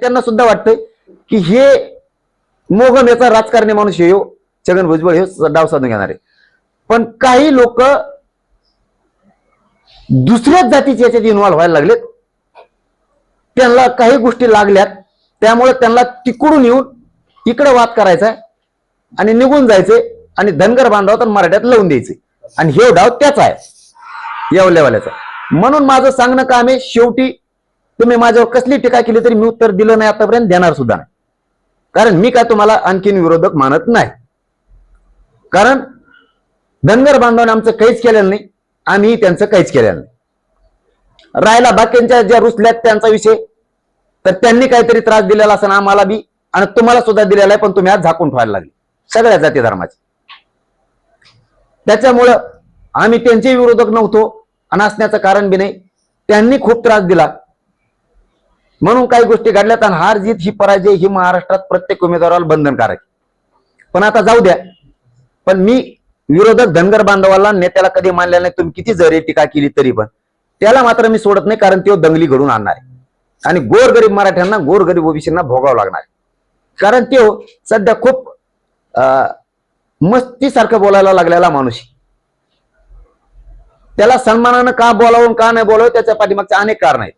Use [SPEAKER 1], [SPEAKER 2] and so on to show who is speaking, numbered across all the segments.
[SPEAKER 1] त्यांना सुद्धा वाटतंय की हे मोगम याचा राजकारणी माणूस हे हो, छगन भुजबळ हे डाव साधून घेणार. आहे पण काही लोक दुसऱ्याच जातीचे याच्यात इन्व्हॉल्व्ह व्हायला लागलेत. त्यांना काही गोष्टी लागल्यात त्यामुळे त्यांना तिकडून येऊन इकडे वाद करायचा आणि निघून जायचे आणि धनगर बांधव तर मराठ्यात लावून द्यायचे आणि हे डाव त्याचा आहे येवल्यावाल्याचा म्हणून माझं सांगणं काम आहे शेवटी तुम्ही माझ्यावर कसली टीका केली तरी मी उत्तर दिलं नाही आतापर्यंत देणार सुद्धा नाही. कारण मी काय तुम्हाला आणखीन विरोधक मानत नाही. कारण धनगर बांधवाने आमचं काहीच केलेलं नाही आम्ही त्यांचं काहीच केलेलं नाही. राहिला बाकींच्या ज्या रुसल्यात त्यांचा विषय तर त्यांनी काहीतरी त्रास दिलेला असं आम्हाला बी आणि तुम्हाला सुद्धा दिलेला आहे पण तुम्ही आज झाकून ठेवायला लागले. सगळ्या जाती धर्माचे. त्याच्यामुळं आम्ही त्यांचे विरोधक नव्हतो आणि असण्याचं कारण बी नाही. त्यांनी खूप त्रास दिला. म्हणून काही गोष्टी घडल्यात आणि हार जीत ही पराजय ही महाराष्ट्रात प्रत्येक उमेदवाराला बंधनकारक पण आता जाऊ द्या. पण मी विरोधक धनगर बांधवाला नेत्याला कधी मानलेला नाही. तुम्ही किती जरी टीका केली तरी पण. त्याला मात्र मी सोडत नाही कारण तो दंगली घडून आणणार आहे. आणि गोरगरीब मराठ्यांना गोरगरीब ओबीसींना भोगावं लागणार आहे. कारण तो सध्या खूप मस्तीसारखं बोलायला लागलेला माणूस त्याला सन्मानानं का बोलावं का नाही बोलावं त्याच्या पाठीमागचे अनेक कारण आहेत.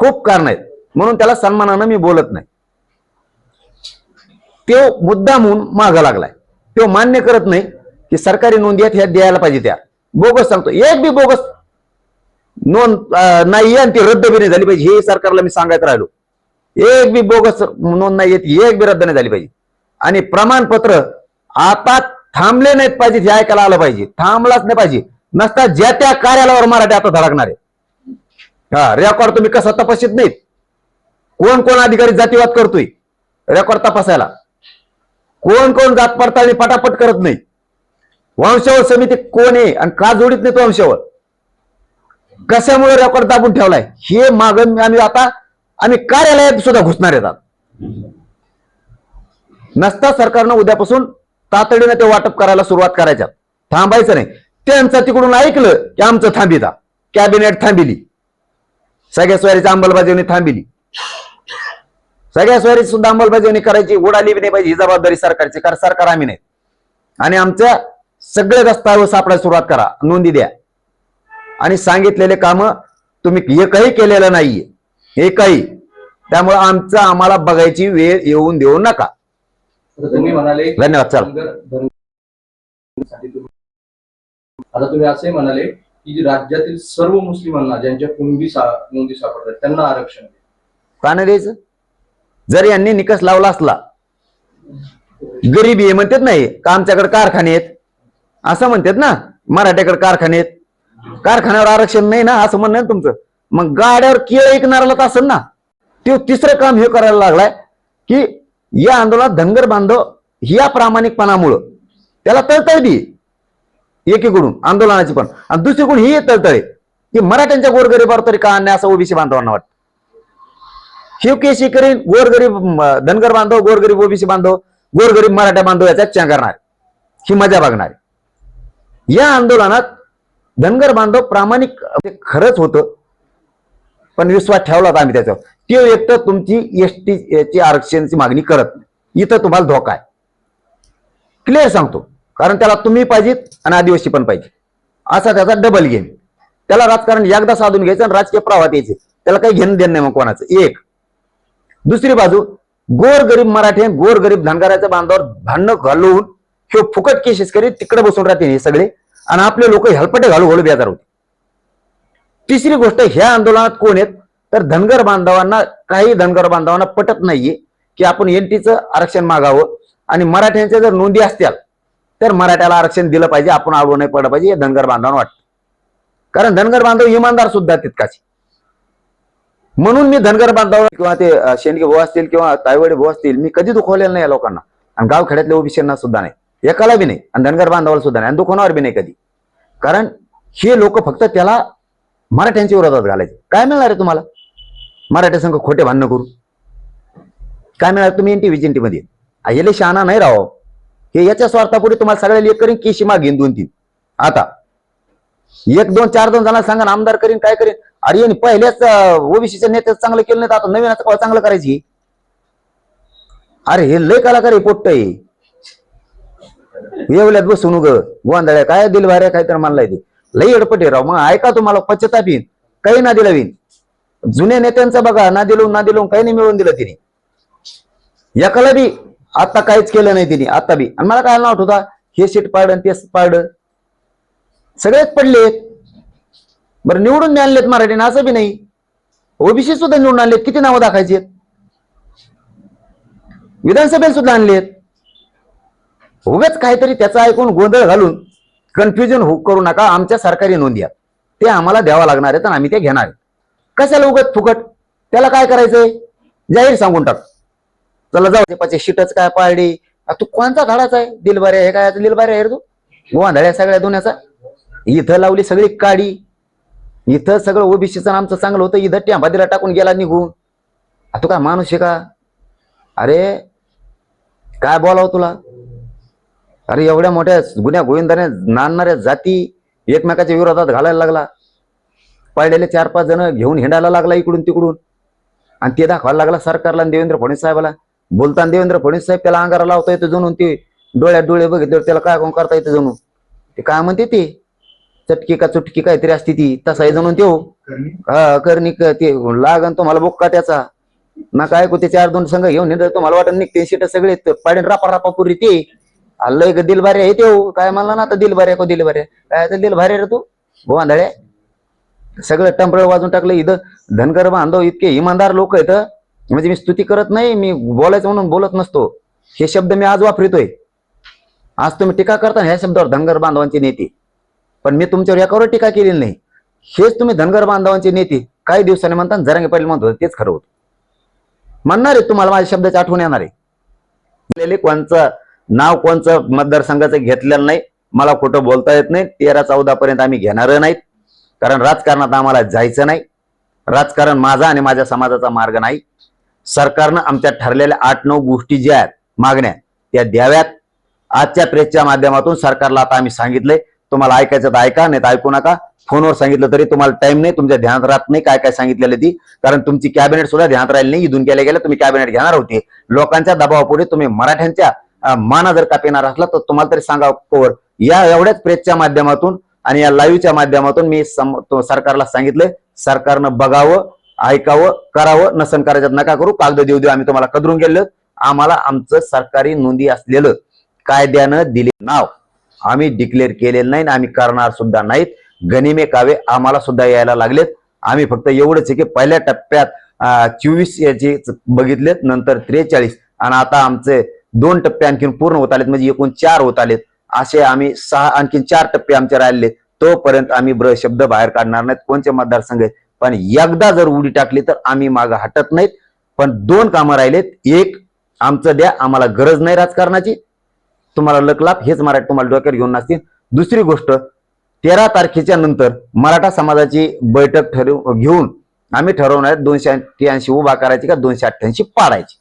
[SPEAKER 1] खूप कारण आहेत. म्हणून त्याला सन्मानानं मी बोलत नाही. तो मुद्दा म्हणून मागं लागलाय. तो मान्य करत नाही की सरकारी नोंदी आहेत ह्या द्यायला पाहिजे त्या. बोगस सांगतो. एक बी बोगस नोंद नाही आणि ती रद्द बी नाही झाली पाहिजे. हे सरकारला मी सांगत राहिलो. एक बी बोगस नोंद नाही येत एक बी रद्द नाही झाली पाहिजे. आणि प्रमाणपत्र आता थांबले नाहीत पाहिजे हे ऐकायला आलं पाहिजे. थांबलाच नाही पाहिजे. नसता ज्या त्या कार्यालयावर मराठी आता धडकणार आहे. हा रेकॉर्ड तुम्ही कसा तपासित नाहीत? कोण कोण अधिकारी जातीवाद करतोय? रेकॉर्ड तपासायला. कोण कोण जात पडताळणी पटापट करत नाही? वंशावळ समिती कोण आहे आणि का जोडीत नाही तो वंशावळ? कशामुळे रेकॉर्ड दाबून ठेवलाय? हे मागण आम्ही आता आम्ही कार्यालयात सुद्धा घुसणार येतात. नसता सरकारनं उद्यापासून तातडीनं ते वाटप करायला सुरुवात करायच्यात. थांबायचं नाही. त्यांचं तिकडून ऐकलं की आमचं थांबिता कॅबिनेट थांबिली. सगळ्या स्वारीची अंमलबजावणी थांबिली. सगळ्या स्वारीची सुद्धा अंमलबजावणी करायची उडाली नाही पाहिजे ही जबाबदारी सरकारची कारण सरकार आम्ही नाही आणि आमच्या सगळे दस्तावेज सापडायला सुरुवात करा नोंदी द्या. आणि सांगितलेले काम तुम्ही एकही केलेलं नाहीये एकही. त्यामुळे आमचं आम्हाला बघायची वेळ येऊन देऊ नका. धन्यवाद चला.
[SPEAKER 2] आता तुम्ही असे म्हणाले की राज्यातील सर्व मुस्लिमांना ज्यांच्या कुणबी नोंदी सापडतात त्यांना आरक्षण
[SPEAKER 1] का नाही द्यायचं? जर यांनी निकष लावला असला गरिबी आहे म्हणतात नाही का आमच्याकडे कारखाने आहेत? असं म्हणतात ना मराठ्याकडे कारखाने आहेत. कारखान्यावर आरक्षण नाही ना असं म्हणणं तुमचं? मग गाड्यावर केळ ऐकणाराला तर असेल ना तो तिसरं काम हे करायला लागलाय की या आंदोलनात धनगर बांधव या प्रामाणिकपणामुळं त्याला तळतळबी एकीकडून आंदोलनाची पण. आणि दुसरीकडून ही तळतळे की मराठ्यांच्या गोरगरीबावर तरी का आणणे असं ओबीसी बांधवांना वाटतं? शिवकेशी करीन गोरगरीब धनगर बांधव गोरगरीब ओबीसी बांधव गोरगरीब मराठा बांधव याचा चंगरणार ही मजा बघणार. या आंदोलनात धनगर बांधव प्रामाणिक म्हणजे खरंच होतं पण विश्वास ठेवला होता आम्ही त्याच्यावर. ते एक तर तुमची एस टी आरक्षणाची मागणी करत नाही. इथं तुम्हाला धोका आहे. क्लिअर सांगतो. कारण त्याला तुम्ही पाहिजेत आणि आदिवासी पण पाहिजे. असा त्याचा डबल गेम त्याला राजकारण एकदा साधून घ्यायचं आणि राजकीय प्रवाहात यायचे. त्याला काही घेणं देणं नाही मग कोणाचं. एक. दुसरी बाजू गोर गरीब मराठी गोर गरीब धनगराच्या बांधावर भांडणं घालवून हे फुकट केसेस करीत तिकडे बसून राहते हे सगळे. आणि आपले लोक हलपटे घालू घालू बेजार होते तिसरी गोष्ट ह्या आंदोलनात कोण आहेत? तर धनगर बांधवांना काही धनगर बांधवांना पटत नाहीये की आपण एनटीचं आरक्षण मागावं. आणि मराठ्यांच्या जर नोंदी असत्या तर मराठ्याला आरक्षण दिलं पाहिजे आपण आडवं नाही पडलं पाहिजे हे धनगर बांधवांना वाटतं. कारण धनगर बांधव इमानदार सुद्धा तितकाच. म्हणून मी धनगर बांधव किंवा ते शेंडगे भाऊ असतील किंवा तायवडे भाऊ असतील मी कधी दुखवलेलं नाही या लोकांना. आणि गावखेड्यातल्या ओबीसींना सुद्धा नाही. एकाला बी नाही आणि धनगर बांधवाला सुद्धा नाही आणि दुखवणार बी नाही कधी. कारण हे लोक फक्त त्याला मराठ्यांच्या विरोधात घालायचे. काय मिळणार आहे तुम्हाला? मराठ्या संघ खोटे भांडणं करू. काय मिळणार? तुम्ही एन टी मध्ये. आयले शहाणा नाही राहो. हे याच्या स्वार्थापुढे तुम्हाला सगळ्याला एक करीन केशी मागेन दोन तीन आता एक दोन चार दोन जणांना सांगा ना, आमदार करीन काय करीन. अरे यांनी पहिल्याच ओबीसीच्या नेत्याचं चांगलं केलं नाही तर आता नवीन आता चांगलं करायची? अरे हे लय कलाकार आहे पोट्ट येवल्यात बसून उग गोंधळ्या काय दिल भाऱ्या काय तर मानलाय ते. लई अडपटे राव मग ऐका तुम्हाला पचता येईन काही ना दिला विन जुन्या नेत्यांचा बघा ना दिलो ना दिलो काही नाही मिळवून दिलं तिने. एकाला बी आता काहीच केलं नाही तिने आता बी. आणि मला काय नाव होता हे सीट पाड ते पाड. सगळेच पडलेत बरं निवडून आणलेत मराठीने असं बी नाही. ओबीसी सुद्धा निवडून आणलेत किती नावं दाखायची विधानसभेत सुद्धा आणलेत. उगाच काहीतरी त्याचा ऐकून गोंधळ घालून कन्फ्युजन हो करू नका आमच्या सरकारी नोंदी ते आम्हाला द्यावा लागणार आहेत आणि आम्ही ते घेणार आहेत. कशाला उगत फुकट? त्याला काय करायचंय? जाहीर सांगून टाक. चला जाऊ दे पाचे शीटच काय पाळली? तू कोणचा धाडाचा आहे? दिलबाऱ्या हे काय दिलबाऱ्या आहे रे तू? गोंधळ्या सगळ्या दोन्याचा? इथं लावली सगळी काडी. इथं सगळं ओबीसीचं आमचं चांगलं होतं इथं ट्याबादीला टाकून गेला निघून. तू काय माणूस आहे का? अरे काय बोलावं तुला? अरे एवढ्या मोठ्या गुन्ह्या गोविंदाने नाणणाऱ्या जाती एकमेकाच्या विरोधात घालायला लागला. पडलेले चार पाच जण घेऊन हिंडायला लागला इकडून तिकडून आणि ते दाखवायला लागला सरकारला आणि देवेंद्र फडणवीस साहेबाला. बोलताना देवेंद्र फडणवीस साहेब त्याला अंगारा लावता येतं जणून ते डोळ्यात डोळे बघितले त्याला काय कोण करता येतं जणू? ते काय म्हणते ते? चटकी का चुटकी काहीतरी असते ती. तसा आहे जणून त्यो. हा करणी क- ते लागन तुम्हाला बोक्का त्याचा. ना काय ते चार दोन संघ घेऊन तुम्हाला वाटत निघते सीट सगळे पाडेन रापा रापा पुरी ते. आलं एक दिलभारे आहे ते काय म्हणला ना आता दिलभारे को दिलभारे काय तर दिलभारे रे तू? गोवांधळे सगळं टंपळ वाजून टाकलं इथं. धनगर बांधव इतके इमानदार लोक आहेत म्हणजे मी स्तुती करत नाही मी बोलायचं म्हणून बोलत नसतो. हे शब्द मी आज वापरतोय. आज तुम्ही टीका करता ह्या शब्दावर धनगर बांधवांची नेते. पण मी तुमच्यावर याकावर टीका केलेली नाही. हेच तुम्ही धनगर बांधवांची नेते. काही दिवसांनी म्हणता जरांगे पाटील म्हणत होते तेच खरं होतं. म्हणणार आहे तुम्हाला माझ्या शब्दाची आठवण येणार आहे. कोणचं नाव कोणचं मतदारसंघाचं घेतलेलं नाही. मला कुठं बोलता येत नाही. तेरा चौदा पर्यंत आम्ही घेणार नाहीत. कारण राजकारणात आम्हाला जायचं नाही. राजकारण माझा आणि माझ्या समाजाचा मार्ग नाही. सरकारनं आमच्या ठरलेल्या आठ नऊ गोष्टी ज्या आहेत मागण्या त्या द्याव्यात. आजच्या प्रेसच्या माध्यमातून सरकारला आता आम्ही सांगितलंय तुम्हाला ऐकायचं तर ऐका नाही तर ऐकू नका. फोनवर सांगितलं तरी तुम्हाला टाइम नाही तुमच्या ध्यानात राहत नाही काय काय सांगितलेलं ती. कारण तुमची कॅबिनेट सुद्धा ध्यानात राहिली नाही इथून केल्या गेल्या तुम्ही कॅबिनेट घेणार होते. लोकांच्या दबावापुढे तुम्ही मराठ्यांच्या माना जर का पेणार असला तर तुम्हाला तरी सांगा कोवर. या एवढ्याच प्रेसच्या माध्यमातून आणि या लाईव्हच्या माध्यमातून मी सरकारला सांगितलंय सरकारनं बघावं ऐकावं करावं नसन करायच्यात नका करू. कागद देऊ देऊ आम्ही तुम्हाला कदरून गेलो आम्हाला आमचं सरकारी नोंदी असलेलं कायद्यानं दिले नाव आम्ही डिक्लेअर केलेलं नाही आम्ही करणार सुद्धा नाहीत. गनिमे कावे आम्हाला सुद्धा यायला लागलेत. आम्ही फक्त एवढंच आहे की पहिल्या टप्प्यात चोवीस याचे बघितलेत नंतर त्रेचाळीस. आणि आता आमचे दोन टप्पे आणखीन पूर्ण होत आलेत म्हणजे एकूण चार होत आलेत. असे आम्ही सहा आणखीन चार टप्पे आमचे राहिले तोपर्यंत आम्ही ब्र शब्द बाहेर काढणार नाहीत. कोणते मतदारसंघ आहेत? पण एकदा जर उडी टाकली तर आम्ही मागं हटत नाहीत. पण दोन कामं राहिलेत. एक आमचं द्या आम्हाला गरज नाही राजकारणाची. तुम्हाला लकलाप हेच मराठी तुम्हाला डोक्यात घेऊन नसतील दुसरी गोष्ट तेरा तारखेच्या नंतर मराठा समाजाची बैठक ठरव घेऊन आम्ही ठरवणार दोनशे अठ्ठ्याऐंशी उभा करायची का दोनशे अठ्ठ्याऐंशी पाडायची.